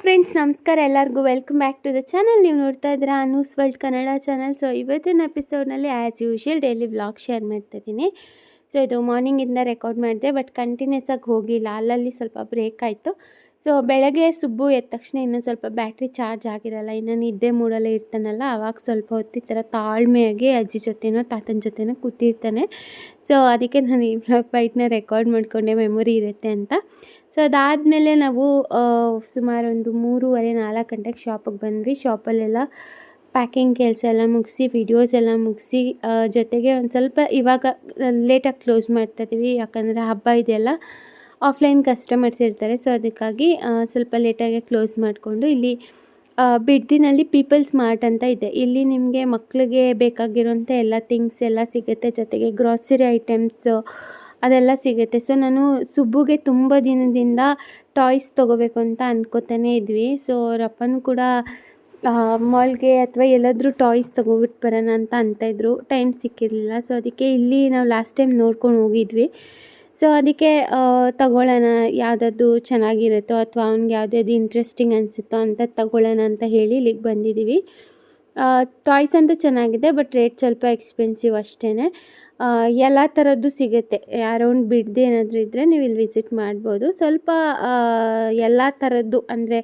Friends ನಮಸ್ಕಾರ. ಎಲ್ಲರಿಗೂ welcome back to the channel ನೀವು ನೋಡ್ತಾ ಇದ್ದೀರಾ Anu's world Kannada channel so ಇವತ್ತಿನ ಎಪಿಸೋಡ್ನಲ್ಲಿ as usual daily vlog share ಮಾಡ್ತಾ ಇದ್ದೀನಿ. ಸೊ ಇದು ಮಾರ್ನಿಂಗಿಂದ ರೆಕಾರ್ಡ್ ಮಾಡಿದೆ ಬಟ್ ಕಂಟಿನ್ಯೂಸ್ ಆಗಿ ಹೋಗಿಲ್ಲ. ಅಲ್ಲಲ್ಲಿ ಸ್ವಲ್ಪ ಬ್ರೇಕ್ ಆಯಿತು. ಸೊ ಬೆಳಗ್ಗೆ ಸುಬ್ಬು ಎದ್ದ ತಕ್ಷಣ ಇನ್ನೂ ಸ್ವಲ್ಪ ಬ್ಯಾಟ್ರಿ ಚಾರ್ಜ್ ಆಗಿರಲ್ಲ. ಇನ್ನು ನಿದ್ದೆ ಮೂಡಲ್ಲೇ ಇರ್ತಾನಲ್ಲ. ಆವಾಗ ಸ್ವಲ್ಪ ಹೊತ್ತಿ ಥರ ತಾಳ್ಮೆಯಾಗಿ ಅಜ್ಜಿ ಜೊತೆನೋ, ತಾತನ ಜೊತೆನೋ ಕೂತಿರ್ತಾನೆ. ಸೊ ಅದಕ್ಕೆ ನಾನು ಈ ಬ್ಲಾಗ್ ಬೈಟ್ನ ರೆಕಾರ್ಡ್ ಮಾಡಿಕೊಂಡೆ. ಮೆಮೊರಿ ಇರುತ್ತೆ ಅಂತ. ಸೊ ಅದಾದಮೇಲೆ ನಾವು ಸುಮಾರು ಒಂದು ಮೂರುವರೆ, ನಾಲ್ಕು ಗಂಟೆಗೆ ಶಾಪಿಗೆ ಬಂದ್ವಿ. ಶಾಪಲ್ಲೆಲ್ಲ ಪ್ಯಾಕಿಂಗ್ ಕೆಲಸ ಎಲ್ಲ ಮುಗಿಸಿ ವಿಡಿಯೋಸ್ ಎಲ್ಲ ಮುಗಿಸಿ ಜೊತೆಗೆ ಒಂದು ಸ್ವಲ್ಪ ಇವಾಗ ಲೇಟಾಗಿ ಕ್ಲೋಸ್ ಮಾಡ್ತಾ ಇದ್ದೀವಿ. ಯಾಕಂದರೆ ಹಬ್ಬ ಇದೆಯಲ್ಲ ಆಫ್ಲೈನ್ ಕಸ್ಟಮರ್ಸ್ ಇರ್ತಾರೆ. ಸೊ ಅದಕ್ಕಾಗಿ ಸ್ವಲ್ಪ ಲೇಟಾಗಿ ಕ್ಲೋಸ್ ಮಾಡಿಕೊಂಡು ಇಲ್ಲಿ ಬಿಡ್ದಿನಲ್ಲಿ ಪೀಪಲ್ಸ್ ಮಾರ್ಟ್ ಅಂತ ಇದೆ. ಇಲ್ಲಿ ನಿಮಗೆ ಮಕ್ಕಳಿಗೆ ಬೇಕಾಗಿರೋಂಥ ಎಲ್ಲ ಥಿಂಗ್ಸ್ ಎಲ್ಲ ಸಿಗುತ್ತೆ. ಜೊತೆಗೆ ಗ್ರಾಸರಿ ಐಟಮ್ಸು ಅದೆಲ್ಲ ಸಿಗುತ್ತೆ. ಸೊ ನಾನು ಸುಬ್ಬುಗೆ ತುಂಬ ದಿನದಿಂದ ಟಾಯ್ಸ್ ತೊಗೋಬೇಕು ಅಂತ ಅನ್ಕೋತಾನೆ ಇದ್ವಿ. ಸೊ ಅವ್ರ ಅಪ್ಪನೂ ಕೂಡ ಮಾಲ್ಗೆ ಅಥವಾ ಎಲ್ಲಾದರೂ ಟಾಯ್ಸ್ ತೊಗೊಬಿಟ್ಟು ಬರೋಣ ಅಂತ ಅಂತ ಇದ್ರು. ಟೈಮ್ ಸಿಕ್ಕಿರಲಿಲ್ಲ. ಸೊ ಅದಕ್ಕೆ ಇಲ್ಲಿ ನಾವು ಲಾಸ್ಟ್ ಟೈಮ್ ನೋಡ್ಕೊಂಡು ಹೋಗಿದ್ವಿ. ಸೊ ಅದಕ್ಕೆ ತಗೊಳ್ಳೋಣ ಯಾವುದಾದ್ರು ಚೆನ್ನಾಗಿರುತ್ತೋ ಅಥವಾ ಅವ್ನಿಗೆ ಯಾವುದ್ಯಾವ್ದು ಇಂಟ್ರೆಸ್ಟಿಂಗ್ ಅನಿಸುತ್ತೋ ಅಂತ ತಗೊಳ್ಳೋಣ ಅಂತ ಹೇಳಿ ಇಲ್ಲಿಗೆ ಬಂದಿದ್ದೀವಿ ಟಾಯ್ಸ್ ಅಂತೂ ಚೆನ್ನಾಗಿದೆ ಬಟ್ ರೇಟ್ ಸ್ವಲ್ಪ ಎಕ್ಸ್ಪೆನ್ಸಿವ್ ಅಷ್ಟೇ ಎಲ್ಲ ಥರದ್ದು ಸಿಗುತ್ತೆ. ಅರೌಂಡ್ ಬಿಡ್ದು ಏನಾದರೂ ಇದ್ದರೆ ನೀವು ಇಲ್ಲಿ ವಿಸಿಟ್ ಮಾಡ್ಬೋದು. ಸ್ವಲ್ಪ ಎಲ್ಲ ಥರದ್ದು ಅಂದರೆ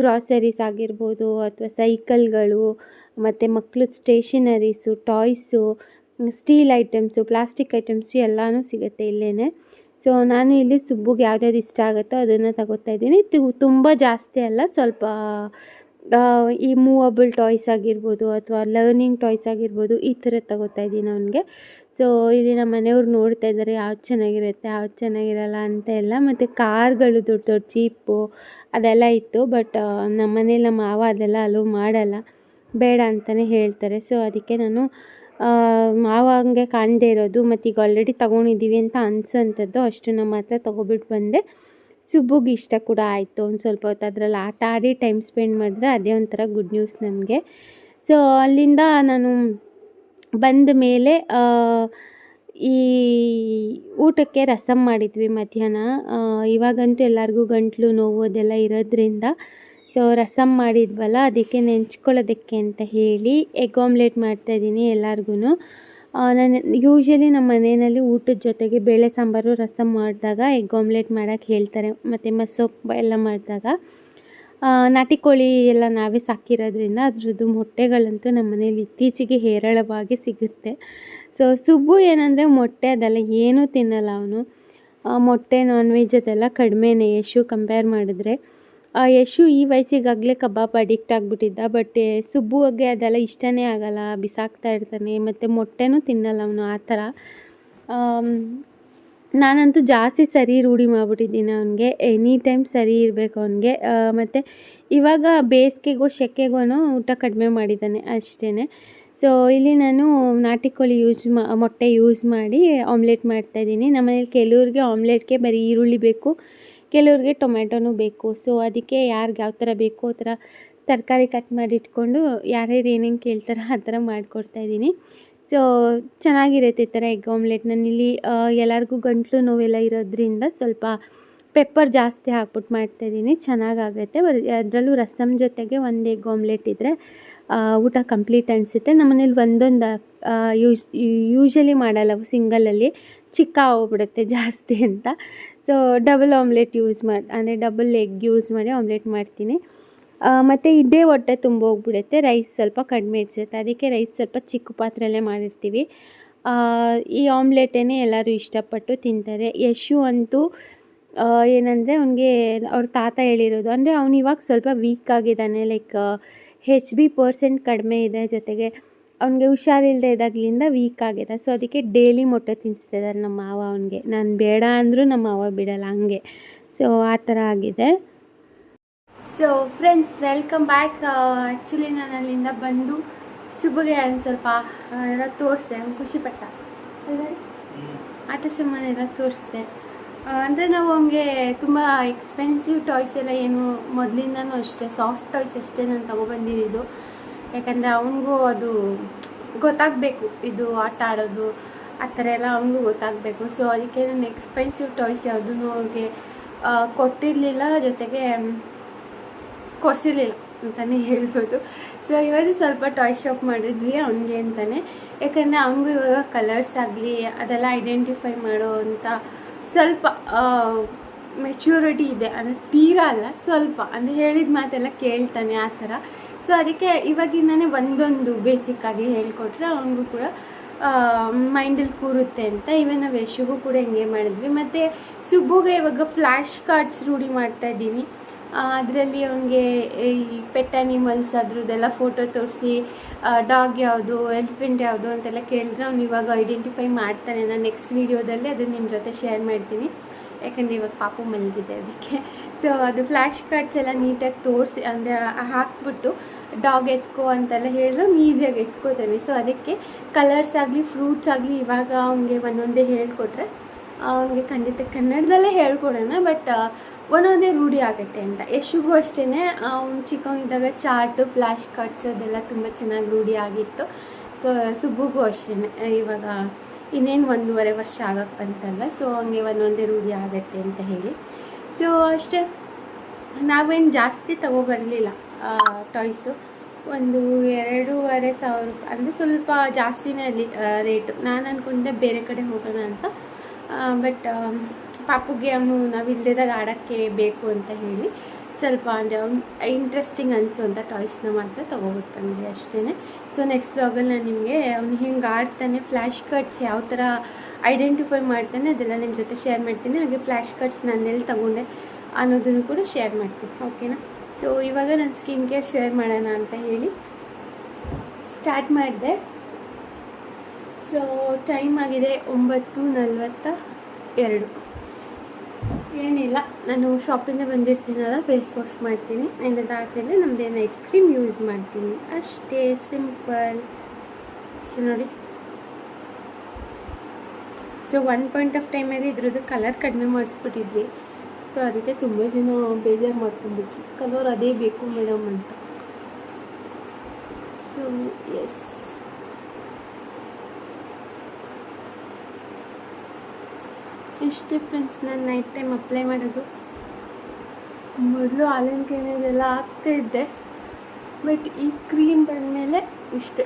ಗ್ರಾಸರೀಸ್ ಆಗಿರ್ಬೋದು ಅಥವಾ ಸೈಕಲ್ಗಳು, ಮತ್ತು ಮಕ್ಕಳು stationeries toys steel items plastic items ಎಲ್ಲನೂ ಸಿಗುತ್ತೆ ಇಲ್ಲೇ ಸೊ ನಾನು ಇಲ್ಲಿ ಸುಬ್ಬುಗೆ ಯಾವ್ದ್ಯಾವ್ದು ಇಷ್ಟ ಆಗುತ್ತೋ ಅದನ್ನು ತಗೋತಾ ಇದ್ದೀನಿ. ತುಂಬ ಜಾಸ್ತಿ ಅಲ್ಲ, ಸ್ವಲ್ಪ ಈ ಮೂವಬಲ್ ಟಾಯ್ಸ್ ಆಗಿರ್ಬೋದು ಅಥವಾ ಲರ್ನಿಂಗ್ ಟಾಯ್ಸ್ ಆಗಿರ್ಬೋದು ಈ ಥರ ತಗೋತಾ ಇದ್ದೀನಿ ಅವನಿಗೆ. ಸೊ ಇಲ್ಲಿ ನಮ್ಮ ಮನೆಯವ್ರು ನೋಡ್ತಾ ಇದ್ದಾರೆ, ಯಾವ್ದು ಚೆನ್ನಾಗಿರುತ್ತೆ, ಯಾವ್ದು ಚೆನ್ನಾಗಿರಲ್ಲ ಅಂತ ಎಲ್ಲ. ಮತ್ತು ಕಾರ್ಗಳು ದೊಡ್ಡ ದೊಡ್ಡ ಜೀಪು ಅದೆಲ್ಲ ಇತ್ತು, ಬಟ್ ನಮ್ಮ ಮನೇಲಿ ನಮ್ಮ ಮಾವ ಅದೆಲ್ಲ ಅಲೋ ಮಾಡಲ್ಲ, ಬೇಡ ಅಂತಲೇ ಹೇಳ್ತಾರೆ. ಸೊ ಅದಕ್ಕೆ ನಾನು ಮಾವ ಹಂಗೆ ಕಾಣದೇ ಇರೋದು, ಮತ್ತು ಈಗ ಆಲ್ರೆಡಿ ತೊಗೊಂಡಿದ್ದೀವಿ ಅಂತ ಅನಿಸೋಂಥದ್ದು ಅಷ್ಟು ನಮ್ಮ ಹತ್ರ ತೊಗೊಬಿಟ್ಟು ಬಂದೆ. ಸುಬ್ಬುಗೆ ಇಷ್ಟ ಕೂಡ ಆಯಿತು, ಒಂದು ಸ್ವಲ್ಪ ಹೊತ್ತು ಅದರಲ್ಲಿ ಆಟ ಆಡಿ ಟೈಮ್ ಸ್ಪೆಂಡ್ ಮಾಡಿದ್ರೆ ಅದೇ ಒಂಥರ ಗುಡ್ ನ್ಯೂಸ್ ನಮಗೆ. ಸೊ ಅಲ್ಲಿಂದ ನಾನು ಬಂದ ಮೇಲೆ ಈ ಊಟಕ್ಕೆ ರಸಮ್ ಮಾಡಿದ್ವಿ ಮಧ್ಯಾಹ್ನ. ಇವಾಗಂತೂ ಎಲ್ಲರಿಗೂ ಗಂಟ್ಲು ನೋವು ಅದೆಲ್ಲ ಇರೋದ್ರಿಂದ, ಸೊ ರಸಮ್ ಮಾಡಿದ್ವಲ್ಲ, ಅದಕ್ಕೆ ನೆಂಚ್ಕೊಳ್ಳೋದಕ್ಕೆ ಅಂತ ಹೇಳಿ ಎಗ್ ಆಮ್ಲೆಟ್ ಮಾಡ್ತಾಯಿದ್ದೀನಿ ಎಲ್ಲರಿಗೂ ನಾನು ಯೂಶ್ವಲಿ ನಮ್ಮ ಮನೆಯಲ್ಲಿ ಊಟದ ಜೊತೆಗೆ ಬೇಳೆ ಸಾಂಬಾರು ರಸಮ್ ಮಾಡಿದಾಗ ಎಗ್ ಆಮ್ಲೆಟ್ ಮಾಡೋಕ್ಕೆ ಹೇಳ್ತಾರೆ, ಮತ್ತು ಮಸೊಪ್ಪು ಎಲ್ಲ ಮಾಡಿದಾಗ. ನಾಟಿ ಕೋಳಿ ಎಲ್ಲ ನಾವೇ ಸಾಕಿರೋದ್ರಿಂದ ಅದರದ್ದು ಮೊಟ್ಟೆಗಳಂತೂ ನಮ್ಮ ಮನೇಲಿ ಇತ್ತೀಚೆಗೆ ಹೇರಳವಾಗಿ ಸಿಗುತ್ತೆ. ಸೊ ಸುಬ್ಬು ಏನಂದರೆ ಮೊಟ್ಟೆ ಅದೆಲ್ಲ ಏನೂ ತಿನ್ನಲ್ಲ ಅವನು. ಮೊಟ್ಟೆ ನಾನ್ ವೆಜ್ ಅದೆಲ್ಲ ಕಡಿಮೆನೇ. ಯಶು ಕಂಪೇರ್ ಮಾಡಿದ್ರೆ ಯಶು ಈ ವಯಸ್ಸಿಗಾಗಲೇ ಕಬಾಬ್ ಅಡಿಕ್ಟ್ ಆಗಿಬಿಟ್ಟಿದ್ದ ಬಟ್ ಸುಬ್ಬುಗೆ ಅದೆಲ್ಲ ಇಷ್ಟನೇ ಆಗಲ್ಲ. ಬಿಸಾಕ್ತಾ ಇರ್ತಾನೆ, ಮತ್ತು ಮೊಟ್ಟೆನೂ ತಿನ್ನಲ್ಲ ಅವನು ಆ ಥರ. ನಾನಂತೂ ಜಾಸ್ತಿ ಸರಿ ರೂಢಿ ಮಾಡಿಬಿಟ್ಟಿದ್ದೀನಿ ಅವನಿಗೆ. ಎನಿ ಟೈಮ್ ಸರಿ ಇರಬೇಕು ಅವನಿಗೆ. ಮತ್ತು ಇವಾಗ ಬೇಸಿಗೆಗೋ ಸೆಕೆಗೋ ಊಟ ಕಡಿಮೆ ಮಾಡಿದ್ದಾನೆ ಅಷ್ಟೇ ಸೊ ಇಲ್ಲಿ ನಾನು ನಾಟಿ ಕೋಳಿ ಯೂಸ್ ಮಾ, ಮೊಟ್ಟೆ ಯೂಸ್ ಮಾಡಿ ಆಮ್ಲೆಟ್ ಮಾಡ್ತಾಯಿದ್ದೀನಿ ನಮ್ಮನೇಲಿ ಕೆಲವ್ರಿಗೆ ಆಮ್ಲೆಟ್ಗೆ ಬರೀ ಈರುಳ್ಳಿ ಬೇಕು, ಕೆಲವ್ರಿಗೆ ಟೊಮೆಟೊನೂ ಬೇಕು. ಸೊ ಅದಕ್ಕೆ ಯಾರಿಗೆ ಯಾವ ಥರ ಬೇಕೋ ಆ ಥರ ತರಕಾರಿ ಕಟ್ ಮಾಡಿ ಇಟ್ಕೊಂಡು ಯಾರ್ಯಾರು ಏನೇನು ಕೇಳ್ತಾರೋ ಆ ಥರ ಮಾಡಿಕೊಡ್ತಾಯಿದ್ದೀನಿ ಸೊ ಚೆನ್ನಾಗಿರುತ್ತೆ ಈ ಥರ ಎಗ್ ಆಮ್ಲೆಟ್ ನಾನಿಲ್ಲಿ ಎಲ್ಲರಿಗೂ ಗಂಟ್ಲು ನೋವೆಲ್ಲ ಇರೋದ್ರಿಂದ ಸ್ವಲ್ಪ ಪೆಪ್ಪರ್ ಜಾಸ್ತಿ ಹಾಕ್ಬಿಟ್ಟು ಮಾಡ್ತಾಯಿದ್ದೀನಿ ಚೆನ್ನಾಗಾಗುತ್ತೆ. ಅದರಲ್ಲೂ ರಸಮ್ ಜೊತೆಗೆ ಒಂದು ಎಗ್ ಆಮ್ಲೆಟ್ ಇದ್ದರೆ ಊಟ ಕಂಪ್ಲೀಟ್ ಅನಿಸುತ್ತೆ. ನಮ್ಮನೇಲಿ ಒಂದೊಂದು ಯೂಸ್ ಯೂಶಲಿ ಮಾಡಲ್ಲ ಸಿಂಗಲಲ್ಲಿ ಚಿಕ್ಕ ಹೋಗ್ಬಿಡುತ್ತೆ ಜಾಸ್ತಿ ಅಂತ. ಸೊ ಡಬಲ್ ಆಮ್ಲೆಟ್ ಯೂಸ್ ಮಾಡಿ, ಅಂದರೆ ಡಬಲ್ ಎಗ್ ಯೂಸ್ ಮಾಡಿ ಆಮ್ಲೆಟ್ ಮಾಡ್ತೀನಿ. ಮತ್ತು ಇದೇ ಹೊಟ್ಟೆ ತುಂಬ ಹೋಗ್ಬಿಡುತ್ತೆ. ರೈಸ್ ಸ್ವಲ್ಪ ಕಡಿಮೆ ಇಡ್ಸುತ್ತೆ. ಅದಕ್ಕೆ ರೈಸ್ ಸ್ವಲ್ಪ ಚಿಕ್ಕ ಪಾತ್ರೆಯಲ್ಲೇ ಮಾಡಿರ್ತೀವಿ. ಈ ಆಮ್ಲೆಟೇ ಎಲ್ಲರೂ ಇಷ್ಟಪಟ್ಟು ತಿಂತಾರೆ. ಯಶು ಅಂತೂ ಏನಂದರೆ ಅವನಿಗೆ ಅವ್ರ ತಾತ ಹೇಳಿರೋದು. ಅಂದರೆ ಅವ್ನು ಇವಾಗ ಸ್ವಲ್ಪ ವೀಕ್ ಆಗಿದ್ದಾನೆ. ಲೈಕ್ ಹೆಚ್ ಬಿ ಪರ್ಸೆಂಟ್ ಕಡಿಮೆ ಇದೆ ಜೊತೆಗೆ ಅವ್ನಿಗೆ ಹುಷಾರಿಲ್ಲದೆ ಇದ್ದಾಗಲಿಂದ ವೀಕ್ ಆಗಿದೆ. ಸೊ ಅದಕ್ಕೆ ಡೈಲಿ ಮೊಟ್ಟೆ ತಿನ್ನಿಸ್ತಿದ್ದಾರೆ ನಮ್ಮ ಮಾವ ಅವನಿಗೆ. ನಾನು ಬೇಡ ಅಂದರೂ ನಮ್ಮ ಮಾವ ಬಿಡಲ್ಲ ಹಂಗೆ. ಸೊ ಆ ಥರ ಆಗಿದೆ. So friends welcome back actually ನಾನು ಅಲ್ಲಿಂದ ಬಂದು ಸುಬ್ಬಗೆ ಒಂದು ಸ್ವಲ್ಪ ಎಲ್ಲ ತೋರಿಸ್ದೆ. ಖುಷಿಪಟ್ಟ? ಆಟ ಸಾಮಾನೆಲ್ಲ ತೋರಿಸ್ದೆ. ಅಂದರೆ ನಾವು ಅವನಿಗೆ ತುಂಬ ಎಕ್ಸ್ಪೆನ್ಸಿವ್ ಟಾಯ್ಸ್ ಎಲ್ಲ ಏನು ಮೊದಲಿಂದನೂ ಅಷ್ಟೇ ಸಾಫ್ಟ್ ಟಾಯ್ಸ್ ಅಷ್ಟೇ ನಾನು ತೊಗೊಬಂದಿದ್ದು ಯಾಕಂದರೆ ಅವನಿಗೂ ಅದು ಗೊತ್ತಾಗಬೇಕು ಇದು ಆಟ ಆಡೋದು ಆ ಥರ ಎಲ್ಲ ಅವನಿಗೂ ಗೊತ್ತಾಗಬೇಕು. ಸೊ ಅದಕ್ಕೆ ನಾನು ಎಕ್ಸ್ಪೆನ್ಸಿವ್ ಟಾಯ್ಸ್ ಯಾವುದೂ ಅವ್ರಿಗೆ ಕೊಟ್ಟಿರಲಿಲ್ಲ. ಜೊತೆಗೆ ಕೊಡಿಸಿರ್ಲಿಲ್ಲ ಅಂತಲೇ ಹೇಳ್ಬೋದು. ಸೊ ಇವತ್ತು ಸ್ವಲ್ಪ ಟಾಯ್ ಶಾಪ್ ಮಾಡಿದ್ವಿ ಅವನಿಗೆ ಅಂತಲೇ ಯಾಕಂದರೆ ಅವನಿಗೂ ಇವಾಗ ಕಲರ್ಸ್ ಆಗಲಿ, ಅದೆಲ್ಲ ಐಡೆಂಟಿಫೈ ಮಾಡೋ ಅಂತ ಸ್ವಲ್ಪ ಮೆಚ್ಯೂರಿಟಿ ಇದೆ. ಅಂದರೆ ತೀರಾ ಅಲ್ಲ, ಸ್ವಲ್ಪ. ಅಂದರೆ ಹೇಳಿದ ಮಾತೆಲ್ಲ ಕೇಳ್ತಾನೆ ಆ ಥರ. ಸೊ ಅದಕ್ಕೆ ಇವಾಗಿಂದನೇ ಒಂದೊಂದು ಬೇಸಿಕ್ಕಾಗಿ ಹೇಳ್ಕೊಟ್ರೆ ಅವನಿಗೂ ಕೂಡ ಮೈಂಡಲ್ಲಿ ಕೂರುತ್ತೆ ಅಂತ ಇವನ್ ನಾವು ಯಶಿಗೂ ಕೂಡ ಹಿಂಗೆ ಮಾಡಿದ್ವಿ. ಮತ್ತು ಸುಬ್ಬುಗೆ ಇವಾಗ ಫ್ಲ್ಯಾಶ್ ಕಾರ್ಡ್ಸ್ ರೂಢಿ ಮಾಡ್ತಾ ಇದ್ದೀನಿ. ಅದರಲ್ಲಿ ಅವನಿಗೆ ಈ ಪೆಟ್ ಆ್ಯನಿಮಲ್ಸ್ ಅದ್ರದ್ದೆಲ್ಲ ಫೋಟೋ ತೋರಿಸಿ ಡಾಗ್ ಯಾವುದು ಎಲಿಫೆಂಟ್ ಯಾವುದು ಅಂತೆಲ್ಲ ಕೇಳಿದ್ರೆ ಅವ್ನು ಇವಾಗ ಐಡೆಂಟಿಫೈ ಮಾಡ್ತಾನೆ. ನಾನು ನೆಕ್ಸ್ಟ್ ವೀಡಿಯೋದಲ್ಲಿ ಅದನ್ನು ನಿಮ್ಮ ಜೊತೆ ಶೇರ್ ಮಾಡ್ತೀನಿ. ಯಾಕಂದರೆ ಇವಾಗ ಪಾಪು ಮಲಗಿದೆ ಅದಕ್ಕೆ. ಸೊ ಅದು ಫ್ಲ್ಯಾಶ್ ಕಾರ್ಡ್ಸ್ ಎಲ್ಲ ನೀಟಾಗಿ ತೋರಿಸಿ, ಅಂದರೆ ಹಾಕ್ಬಿಟ್ಟು ಡಾಗ್ ಎತ್ಕೋ ಅಂತೆಲ್ಲ ಹೇಳಿದ್ರೆ ಅವ್ನು ಈಸಿಯಾಗಿ ಎತ್ಕೋತಾನೆ. ಸೊ ಅದಕ್ಕೆ ಕಲರ್ಸ್ ಆಗಲಿ ಫ್ರೂಟ್ಸ್ ಆಗಲಿ ಇವಾಗ ಅವನಿಗೆ ಒಂದೊಂದೇ ಹೇಳಿಕೊಟ್ರೆ ಅವನಿಗೆ ಖಂಡಿತ ಕನ್ನಡದಲ್ಲೇ ಹೇಳ್ಕೊಡೋಣ. ಬಟ್ ಒಂದೊಂದೇ ರೂಢಿ ಆಗುತ್ತೆ ಅಂತ. ಯಶುಗೂ ಅಷ್ಟೇ ಅವ್ನು ಚಿಕ್ಕವನಿದ್ದಾಗ ಚಾರ್ಟು ಫ್ಲ್ಯಾಶ್ ಕಟ್ಸ್ ಅದೆಲ್ಲ ತುಂಬ ಚೆನ್ನಾಗಿ ರೂಢಿ ಆಗಿತ್ತು. ಸೊ, ಸುಬ್ಬುಗೂ ಅಷ್ಟೇ ಇವಾಗ ಇನ್ನೇನು ಒಂದೂವರೆ ವರ್ಷ ಆಗಕ್ಕೆ ಬಂತಲ್ಲ, ಸೊ ಹಂಗೆ ಒಂದೊಂದೇ ರೂಢಿ ಆಗುತ್ತೆ ಅಂತ ಹೇಳಿ. ಸೊ, ಅಷ್ಟೇ. ನಾವೇನು ಜಾಸ್ತಿ ತಗೊಬರಲಿಲ್ಲ ಟಾಯ್ಸು. ಒಂದು ಎರಡೂವರೆ ಸಾವಿರ ರೂಪಾಯಿ ಅಂದರೆ ಸ್ವಲ್ಪ ಜಾಸ್ತಿನೇ ಅಲ್ಲಿ ರೇಟು. ನಾನು ಅಂದ್ಕೊಂಡೆ ಬೇರೆ ಕಡೆ ಹೋಗೋಣ ಅಂತ. ಬಟ್ ಪಾಪುಗೆ ಅವನು ನಾವು ಇಲ್ಲದಾಗ ಆಡೋಕ್ಕೆ ಬೇಕು ಅಂತ ಹೇಳಿ ಸ್ವಲ್ಪ ಅಂದರೆ ಅವ್ನು ಇಂಟ್ರೆಸ್ಟಿಂಗ್ ಅನಿಸುವಂಥ ಟಾಯ್ಸ್ನ ಮಾತ್ರ ತೊಗೊಬಿಟ್ಟು ಬಂದೆ ಅಷ್ಟೇ ಸೊ ನೆಕ್ಸ್ಟ್ ಬ್ಲಾಗಲ್ಲಿ ನಾನು ನಿಮಗೆ ಅವ್ನು ಹಿಂಗೆ ಆಡ್ತಾನೆ ಫ್ಲ್ಯಾಶ್ ಕಟ್ಸ್ ಯಾವ ಥರ ಐಡೆಂಟಿಫೈ ಮಾಡ್ತಾನೆ ಅದೆಲ್ಲ ನಿಮ್ಮ ಜೊತೆ ಶೇರ್ ಮಾಡ್ತೀನಿ. ಹಾಗೆ ಫ್ಲ್ಯಾಶ್ ಕಟ್ಸ್ ನಾನೆಲ್ಲಿ ತೊಗೊಂಡೆ ಅನ್ನೋದನ್ನು ಕೂಡ ಶೇರ್ ಮಾಡ್ತೀನಿ ಓಕೆನಾ ಸೊ ಇವಾಗ ನಾನು ಸ್ಕಿನ್ ಕೇರ್ ಶೇರ್ ಮಾಡೋಣ ಅಂತ ಹೇಳಿ ಸ್ಟಾರ್ಟ್ ಮಾಡಿದೆ. ಸೊ ಟೈಮ್ ಆಗಿದೆ ಒಂಬತ್ತು ನಲ್ವತ್ತ ಎರಡು. ಏನಿಲ್ಲ, ನಾನು ಶಾಪಿಂದ ಬಂದಿರ್ತೀನಲ್ಲ ಫೇಸ್ ವಾಶ್ ಮಾಡ್ತೀನಿ. ಅದಾದಮೇಲೆ ನಮ್ಮದೇ ನೈಟ್ ಕ್ರೀಮ್ ಯೂಸ್ ಮಾಡ್ತೀನಿ. ಅಷ್ಟೇ ಸಿಂಪಲ್ ಸೊ ನೋಡಿ. ಸೊ ಒನ್ ಪಾಯಿಂಟ್ ಆಫ್ ಟೈಮಲ್ಲಿ ಇದ್ರದ್ದು ಕಲರ್ ಕಡಿಮೆ ಮಾಡಿಸ್ಬಿಟ್ಟಿದ್ವಿ. ಸೊ ಅದಕ್ಕೆ ತುಂಬ ಜನ ಬೇಜಾರು ಮಾಡ್ಕೊಂಡ್ಬಿಟ್ರು. ಕಲರ್ ಅದೇ ಬೇಕು ಮೇಡಮ್ ಅಂತ. ಸೊ ಎಸ್ ಇಷ್ಟೇ ಫ್ರೆಂಡ್ಸ್ ನಾನು ನೈಟ್ ಟೈಮ್ ಅಪ್ಲೈ ಮಾಡೋದು. ಮೊದಲು ಹಾಲಿನ ಕೆನೆದೆಲ್ಲ ಹಾಕ್ತಾ ಇದ್ದೆ. ಬಟ್ ಈ ಕ್ರೀಮ್ ಬಂದಮೇಲೆ ಇಷ್ಟೇ.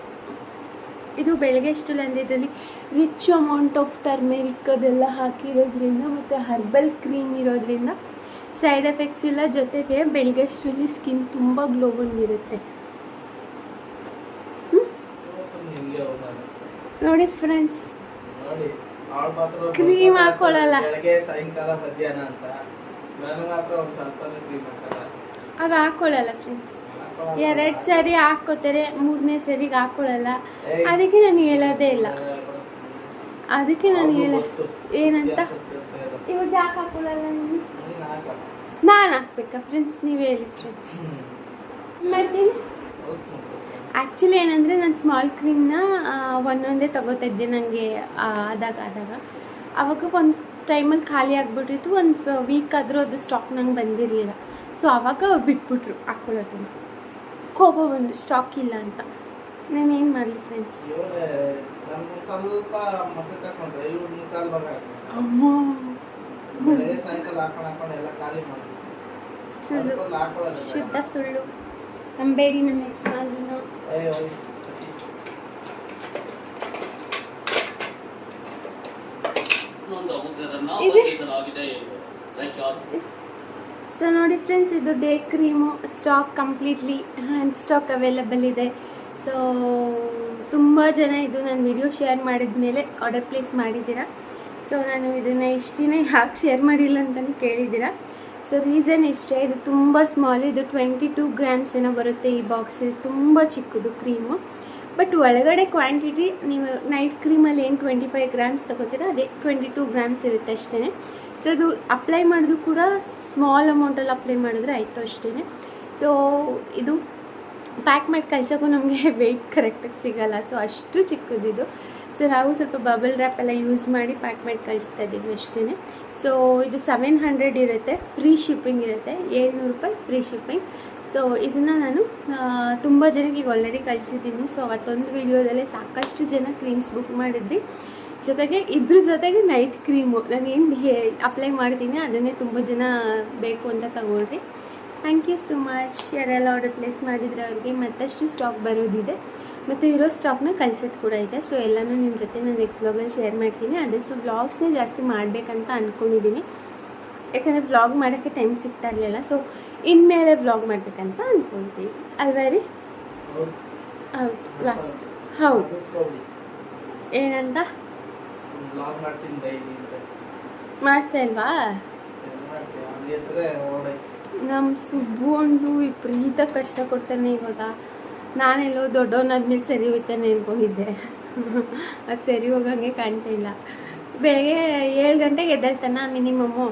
ಇದು ಬೆಳಗ್ಗೆ ಇಷ್ಟು ಇದರಲ್ಲಿ ರಿಚ್ ಅಮೌಂಟ್ ಆಫ್ ಟರ್ಮೆರಿಕ್ ಅದೆಲ್ಲ ಹಾಕಿರೋದ್ರಿಂದ ಮತ್ತು ಹರ್ಬಲ್ ಕ್ರೀಮ್ ಇರೋದ್ರಿಂದ ಸೈಡ್ ಎಫೆಕ್ಟ್ಸ್ ಇಲ್ಲ ಜೊತೆಗೆ ಬೆಳಗ್ಗೆ ಅಷ್ಟರಲ್ಲಿ ಸ್ಕಿನ್ ತುಂಬ ಗ್ಲೋ ಬಂದಿರುತ್ತೆ. ನೋಡಿ ಫ್ರೆಂಡ್ಸ್ ಕ್ರೀಮ್ ಹಾಕೊಳ್ಳಲ್ಲ ಬೆಳಗ್ಗೆ ಸಾಯಂಕಾಲ ಮಧ್ಯಾಹ್ನ ಅಂತ. ನಾನು ಮಾತ್ರ ಒಂದ್ ಸ್ವಲ್ಪ ಕ್ರೀಮ್ ಹಾಕಲ್ಲ. ಅವ್ರು ಹಾಕೊಳ್ಳಲ್ಲ ಫ್ರೆಂಡ್ಸ್ ಎರಡು ಸರಿ ಹಾಕ್ಕೋತಾರೆ ಮೂರನೇ ಸರಿಗೆ ಹಾಕೊಳ್ಳಲ್ಲ ಅದಕ್ಕೆ ನಾನು ಹೇಳೋದೇ ಇಲ್ಲ. ಅದಕ್ಕೆ ನಾನು ಹೇಳ ಏನಂತ? ಇವತ್ತು ಯಾಕೆ ಹಾಕೊಳ್ಳಲ್ಲ ನೀನು? ನಾನು ಹಾಕ್ಬೇಕಾ ಫ್ರೆಂಡ್ಸ್ ನೀವು ಹೇಳಿ ಫ್ರೆಂಡ್ಸ್ ಮಾಡ್ತೀನಿ ಆ್ಯಕ್ಚುಲಿ ಏನಂದರೆ ನಾನು ಸ್ಮಾಲ್ ಕ್ರೀಮ್ನ ಒಂದೊಂದೇ ತಗೋತಾ ಇದ್ದೆ ನನಗೆ ಆದಾಗ ಆದಾಗ. ಆವಾಗ ಒಂದು ಟೈಮಲ್ಲಿ ಖಾಲಿ ಆಗಿಬಿಟ್ಟಿತ್ತು ಒಂದು ವೀಕ್ ಆದರೂ ಅದು ಸ್ಟಾಕ್ ನಂಗೆ ಬಂದಿರಲಿಲ್ಲ. ಸೊ ಆವಾಗ ಅವ್ರು ಬಿಟ್ಬಿಟ್ರು ಹಾಕ್ಕೊಳ್ಳೋದನ್ನು ಕೋಪ ಬಂದು ಸ್ಟಾಕ್ ಇಲ್ಲ ಅಂತ. ನಾನು ಏನು ಮಾಡಲಿ ಫ್ರೆಂಡ್ಸ್ ಸುಳ್ಳು. ಶುದ್ಧ ಸುಳ್ಳು. ನಂಬೇಡಿ ನಮ್ಮ ಮುಕ್ಕಾಲ್ ಭಾಗ ಹಾಕ್ಬೇಕು. ಅಮ್ಮ ಬೆಳಗ್ಗೆ ಸಾಯಂಕಾಲ ಹಾಕೊಂಡು ಹಾಕೊಂಡು ಎಲ್ಲ ಖಾಲಿ ಮಾಡ್ಬೇಕು ಸುಳ್ಳು ಅದ್ಕೊಂದ್ ಹಾಕೊಳ್ಳೋದು ಬೇಡ. ಶುದ್ಧ ಸುಳ್ಳು ನಂಬೇಡಿ ನಮ್ಮ ಯಜಮಾನರನ್ನ ಏ, ಹೋಗಿ. ಇದೆ. ಸೊ ನೋಡಿ ಫ್ರೆಂಡ್ಸ್ ಇದು day cream stock completely hand stock available ಇದೆ. ಸೊ ತುಂಬ ಜನ ಇದು ನಾನು ವಿಡಿಯೋ ಶೇರ್ ಮಾಡಿದ ಮೇಲೆ ಆರ್ಡರ್ ಪ್ಲೇಸ್ ಮಾಡಿದ್ದೀರಾ? ಸೊ ನಾನು ಇದನ್ನು ಇಷ್ಟು ದಿನ ಯಾಕೆ ಶೇರ್ ಮಾಡಿಲ್ಲ ಅಂತಲೂ ಕೇಳಿದ್ದೀರಾ? ಸೊ ರೀಸನ್ ಇಷ್ಟೇ, ಇದು ತುಂಬ ಸ್ಮಾಲ್ ಇದು ಟ್ವೆಂಟಿ ಟೂ ಗ್ರಾಮ್ಸ್ ಏನೋ ಬರುತ್ತೆ ಈ ಬಾಕ್ಸ್ ತುಂಬ ಚಿಕ್ಕದು ಕ್ರೀಮು ಬಟ್ ಒಳಗಡೆ ಕ್ವಾಂಟಿಟಿ ನೀವು ನೈಟ್ ಕ್ರೀಮಲ್ಲಿ ಏನು ಟ್ವೆಂಟಿ ಫೈವ್ ಗ್ರಾಮ್ಸ್ ತೊಗೋತೀರ, ಅದೇ ಟ್ವೆಂಟಿ ಟೂ ಗ್ರಾಮ್ಸ್ ಇರುತ್ತೆ ಅಷ್ಟೇ ಸೊ ಅದು ಅಪ್ಲೈ ಮಾಡಿದ್ರು ಕೂಡ ಸ್ಮಾಲ್ ಅಮೌಂಟಲ್ಲಿ ಅಪ್ಲೈ ಮಾಡಿದ್ರೆ ಆಯಿತು ಅಷ್ಟೇ ಸೊ ಇದು ಪ್ಯಾಕ್ ಮಾಡಿ ಕಳ್ಸೋಕ್ಕೂ ನಮಗೆ ವೆಯ್ಟ್ ಕರೆಕ್ಟಾಗಿ ಸಿಗಲ್ಲ. ಸೊ ಅಷ್ಟು ಚಿಕ್ಕದಿದು. ಸೊ ನಾವು ಸ್ವಲ್ಪ ಬಬಲ್ ರ್ಯಾಪ್ ಎಲ್ಲ ಯೂಸ್ ಮಾಡಿ ಪ್ಯಾಕ್ ಮಾಡಿ ಕಳಿಸ್ತಾ ಇದ್ದೀವಿ ಅಷ್ಟೇ ಸೊ ಇದು ಸೆವೆನ್ ಹಂಡ್ರೆಡ್ ಇರುತ್ತೆ. ಫ್ರೀ ಶಿಪ್ಪಿಂಗ್ ಇರುತ್ತೆ. ಏಳ್ನೂರು ರೂಪಾಯಿ ಫ್ರೀ ಶಿಪ್ಪಿಂಗ್ ಸೊ ಇದನ್ನು ನಾನು ತುಂಬ ಜನಕ್ಕೆ ಈಗ ಆಲ್ರೆಡಿ ಕಳಿಸಿದ್ದೀನಿ. ಸೊ ಅವತ್ತೊಂದು ವೀಡಿಯೋದಲ್ಲೇ ಸಾಕಷ್ಟು ಜನ ಕ್ರೀಮ್ಸ್ ಬುಕ್ ಮಾಡಿದ್ರಿ. ಜೊತೆಗೆ ಇದ್ರ ಜೊತೆಗೆ ನೈಟ್ ಕ್ರೀಮು ನಾನು ಏನು ಅಪ್ಲೈ ಮಾಡ್ತೀನಿ ಅದನ್ನೇ ತುಂಬ ಜನ ಬೇಕು ಅಂತ ತಗೊಳ್ರಿ. ಥ್ಯಾಂಕ್ ಯು ಸೊ ಮಚ್ ಯಾರೆಲ್ಲ ಆರ್ಡರ್ ಪ್ಲೇಸ್ ಮಾಡಿದರೆ ಅವ್ರಿಗೆ ಮತ್ತಷ್ಟು ಸ್ಟಾಕ್ ಬರೋದಿದೆ. ಮತ್ತು ಇರೋ ಸ್ಟಾಕ್ನ ಕಲ್ಚೋದು ಕೂಡ ಇದೆ. ಸೊ ಎಲ್ಲನೂ ನಿಮ್ಮ ಜೊತೆ ನಾನು ನೆಕ್ಸ್ಟ್ ವ್ಲಾಗಲ್ಲಿ ಶೇರ್ ಮಾಡ್ತೀನಿ. ಆದಷ್ಟು ವ್ಲಾಗ್ಸ್ನೇ ಜಾಸ್ತಿ ಮಾಡಬೇಕಂತ ಅಂದ್ಕೊಂಡಿದ್ದೀನಿ ಯಾಕಂದರೆ ವ್ಲಾಗ್ ಮಾಡೋಕ್ಕೆ ಟೈಮ್ ಸಿಗ್ತಾ ಇರಲಿಲ್ಲ. ಸೊ ಇನ್ಮೇಲೆ ವ್ಲಾಗ್ ಮಾಡಬೇಕಂತ ಅಂದ್ಕೊಳ್ತೀನಿ ಅಲ್ವಾ ರೀ? ಹೌದು. ಲಾಸ್ಟ್ ಹೌದು. ಏನಂತ? ಬ್ಲಾಗ್ ಮಾಡ್ತೀನಿ ಡೈಲಿ ಅಂತ. ಮಾಡ್ತಾ ಇಲ್ವಾ. ನಮ್ಮ ಸುಬ್ಬು ಒಂದು ವಿಪರೀತ ಕಷ್ಟ ಕೊಡ್ತಾನೆ ಇವಾಗ. ನಾನೆಲ್ಲೋ ದೊಡ್ಡವನಾದ್ಮೇಲೆ ಸರಿ ಹೋಗ್ತಾನೆ ಅನ್ಕೊಂಡಿದ್ದೆ. ಅದು ಸರಿ ಹೋಗಂಗೆ ಕಾಣ್ತಾ ಇಲ್ಲ. ಬೆಳಗ್ಗೆ ಏಳು ಗಂಟೆಗೆ ಎದ್ದೇಳ್ತಾನ ಮಿನಿಮಮ್ಮು?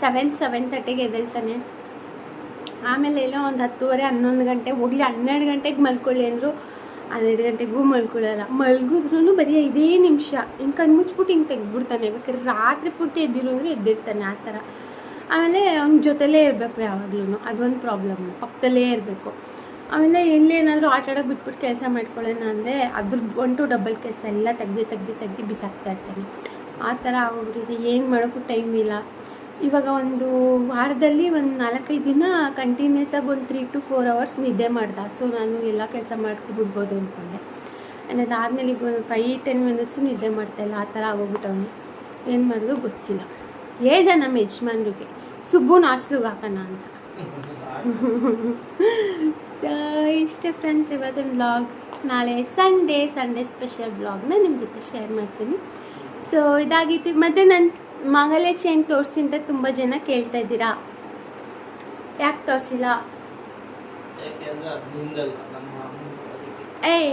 ಸೆವೆನ್ ಸೆವೆನ್ ತರ್ಟಿಗೆ ಎದ್ದೇಳ್ತಾನೆ. ಆಮೇಲೆ ಏನೋ ಒಂದು ಹತ್ತುವರೆ ಹನ್ನೊಂದು ಗಂಟೆ ಹೋಗ್ಲಿ ಹನ್ನೆರಡು ಗಂಟೆಗೆ ಮಲ್ಕೊಳ್ಳಿ ಅಂದರು ಹನ್ನೆರಡು ಗಂಟೆಗೂ ಮಲ್ಕೊಳ್ಳಲ್ಲ ಮಲ್ಗಿದ್ರೂ ಬರೀ ಇದೇ ನಿಮಿಷ. ಹಿಂಗೆ ಕಣ್ಮುಚ್ಬಿಟ್ಟು ಹಿಂಗೆ ತೆಗ್ದುಬಿಡ್ತಾನೆ. ಬೇಕಾದ್ರೆ ರಾತ್ರಿ ಪೂರ್ತಿ ಎದ್ದಿರು ಅಂದರೆ ಎದ್ದಿರ್ತಾನೆ ಆ ಥರ. ಆಮೇಲೆ ಅವ್ನ ಜೊತೆಲೇ ಇರಬೇಕು ಯಾವಾಗ್ಲೂ ಅದೊಂದು ಪ್ರಾಬ್ಲಮ್ ಪಕ್ಕದಲ್ಲೇ ಇರಬೇಕು. ಆಮೇಲೆ ಎಲ್ಲೇನಾದರೂ ಆಟ ಆಡೋಕೆ ಬಿಟ್ಬಿಟ್ಟು ಕೆಲಸ ಮಾಡ್ಕೊಳ್ಳೋಣ ಅಂದರೆ ಅದ್ರ ಒನ್ ಟು ಡಬಲ್ ಕೆಲಸ ಎಲ್ಲ ತೆಗ್ದು ತೆಗ್ದು ತೆಗ್ದು ಬಿಸಾಕ್ತಾ ಇರ್ತಾನೆ. ಆ ಥರ ಆಗೋಗ್ಬಿಟ್ಟಿದೆ. ಏನು ಮಾಡೋಕ್ಕೂ ಟೈಮ್ ಇಲ್ಲ. ಇವಾಗ ಒಂದು ವಾರದಲ್ಲಿ ಒಂದು ನಾಲ್ಕೈದು ದಿನ ಕಂಟಿನ್ಯೂಸ್ ಆಗಿ ಒಂದು ತ್ರೀ ಟು ಫೋರ್ ಅವರ್ಸ್ ನಿದ್ದೆ ಮಾಡ್ದೆ ಸೊ ನಾನು ಎಲ್ಲ ಕೆಲಸ ಮಾಡ್ಕೊಬಿಡ್ಬೋದು ಅಂದ್ಕೊಂಡೆ ಆ್ಯಂಡ್ ಅದಾದಮೇಲೆ ಈಗ ಫೈ ಟೆನ್ ಮಿನಿಟ್ಸು ನಿದ್ದೆ ಮಾಡ್ತಾಯಿಲ್ಲ ಆ ಥರ ಆಗೋಗ್ಬಿಟ್ಟವನು ಏನು ಮಾಡೋದು ಗೊತ್ತಿಲ್ಲ. ಹೇಳ್ದೆ ನಮ್ಮ ಯಜಮಾನ್ರಿಗೆ ಸುಬ್ಬು ನಾಶ್ಲಿಗೆ ಹಾಕೋಣ ಅಂತ. ಇಷ್ಟೇ ಫ್ರೆಂಡ್ಸ್ ಇವತ್ತಿನ ಬ್ಲಾಗ್ ನಾಳೆ ಸಂಡೇ ಸಂಡೇ ಸ್ಪೆಷಲ್ ಬ್ಲಾಗ್ನ ನಿಮ್ಮ ಜೊತೆ ಶೇರ್ ಮಾಡ್ತೀನಿ. ಸೊ ಇದಾಗಿತ್ತು. ಮತ್ತು ನನ್ನ ಮಾಂಗಲ್ಯ ಚೈನ್ ತೋರಿಸಿ ಅಂತ ತುಂಬ ಜನ ಕೇಳ್ತಾ ಇದ್ದೀರಾ? ಯಾಕೆ ತೋರಿಸಿಲ್ಲ? ಏ ಏಯ್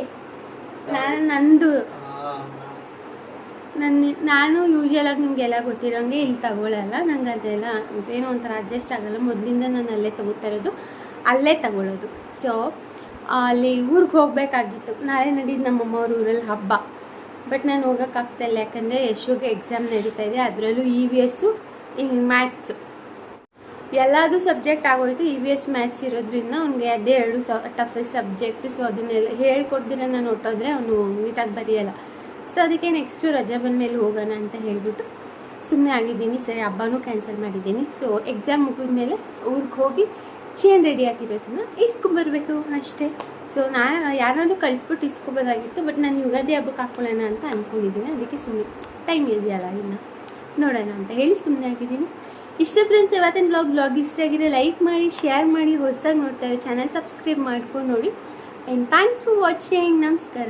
ನಾನು ನಂದು. ನನ್ನ ನಾನು. ಯೂಶಲಾಗಿ ನಿಮಗೆಲ್ಲ ಗೊತ್ತಿರೋಂಗೆ ಇಲ್ಲಿ ತಗೊಳ್ಳಲ್ಲ ನಂಗೆ ಅದೆಲ್ಲ ಏನೋ ಒಂಥರ ಅಡ್ಜಸ್ಟ್ ಆಗಲ್ಲ. ಮೊದಲಿಂದ ನಾನು ಅಲ್ಲೇ ತಗೋತಾ ಇರೋದು ಅಲ್ಲೇ ತಗೊಳ್ಳೋದು ಸೊ ಅಲ್ಲಿ ಊರಿಗೆ ಹೋಗಬೇಕಾಗಿತ್ತು. ನಾಳೆ ನಡೀದು ನಮ್ಮಮ್ಮವ್ರ ಊರಲ್ಲಿ ಹಬ್ಬ. ಬಟ್ ನಾನು ಹೋಗೋಕ್ಕಾಗ್ತಾಯಿಲ್ಲ ಯಾಕಂದರೆ ಯಶುಗೆ ಎಕ್ಸಾಮ್ ನಡೀತಾ ಇದೆ. ಅದರಲ್ಲೂ ಇ ವಿ ಎಸ್ಸು ಮ್ಯಾಥ್ಸು ಎಲ್ಲದೂ ಸಬ್ಜೆಕ್ಟ್ ಆಗೋಯ್ತು. ಇ ವಿ ಎಸ್ ಮ್ಯಾಥ್ಸ್ ಇರೋದ್ರಿಂದ ಅವ್ನಿಗೆ ಅದೇ ಎರಡು ಸ ಟಫೆಸ್ಟ್ ಸಬ್ಜೆಕ್ಟು ಸೊ ಅದನ್ನೆಲ್ಲ ಹೇಳ್ಕೊಡ್ದಿರ ನಾನು ಹೊಟ್ಟೋದ್ರೆ ಅವನು ನೀಟಾಗಿ ಬರೆಯಲ್ಲ. ಸೊ ಅದಕ್ಕೆ ನೆಕ್ಸ್ಟು ರಜೆ ಬಂದಮೇಲೆ ಹೋಗೋಣ ಅಂತ ಹೇಳ್ಬಿಟ್ಟು ಸುಮ್ಮನೆ ಆಗಿದ್ದೀನಿ. ಸರಿ, ಹಬ್ಬನೂ ಕ್ಯಾನ್ಸಲ್ ಮಾಡಿದ್ದೀನಿ. ಸೊ ಎಕ್ಸಾಮ್ ಮುಗಿದ್ಮೇಲೆ ಊರಿಗೆ ಹೋಗಿ ಚೇನ್ ರೆಡಿ ಆಗಿರೋದನ್ನ ಇಸ್ಕೊಂಬರ್ಬೇಕು ಅಷ್ಟೇ. ಸೊ ನಾ ಯಾರಾದರೂ ಕಳಿಸ್ಬಿಟ್ಟು ಇಸ್ಕೊಬೋದಾಗಿತ್ತು ಬಟ್ ನಾನು ಯುಗಾದಿ ಹಬ್ಬಕ್ಕೆ ಹಾಕ್ಕೊಳ್ಳೋಣ ಅಂತ ಅಂದ್ಕೊಂಡಿದ್ದೀನಿ ಅದಕ್ಕೆ ಸುಮ್ಮನೆ ಟೈಮ್ ಇದೆಯಲ್ಲ ಇನ್ನು. ನೋಡೋಣ ಅಂತ ಹೇಳಿ ಸುಮ್ಮನೆ ಆಗಿದ್ದೀನಿ. ಇಷ್ಟ ಫ್ರೆಂಡ್ಸ್ ಇವತ್ತಿನ ಬ್ಲಾಗ್ ಬ್ಲಾಗ್ ಇಷ್ಟ ಆಗಿದೆ ಲೈಕ್ ಮಾಡಿ ಶೇರ್ ಮಾಡಿ, ಹೊಸದಾಗಿ ನೋಡ್ತಾರೆ ಚಾನಲ್ ಸಬ್ಸ್ಕ್ರೈಬ್ ಮಾಡ್ಕೊಂಡು ನೋಡಿ. ಆ್ಯಂಡ್ ಥ್ಯಾಂಕ್ಸ್ ಫಾರ್ ವಾಚಿಂಗ್ ನಮಸ್ಕಾರ.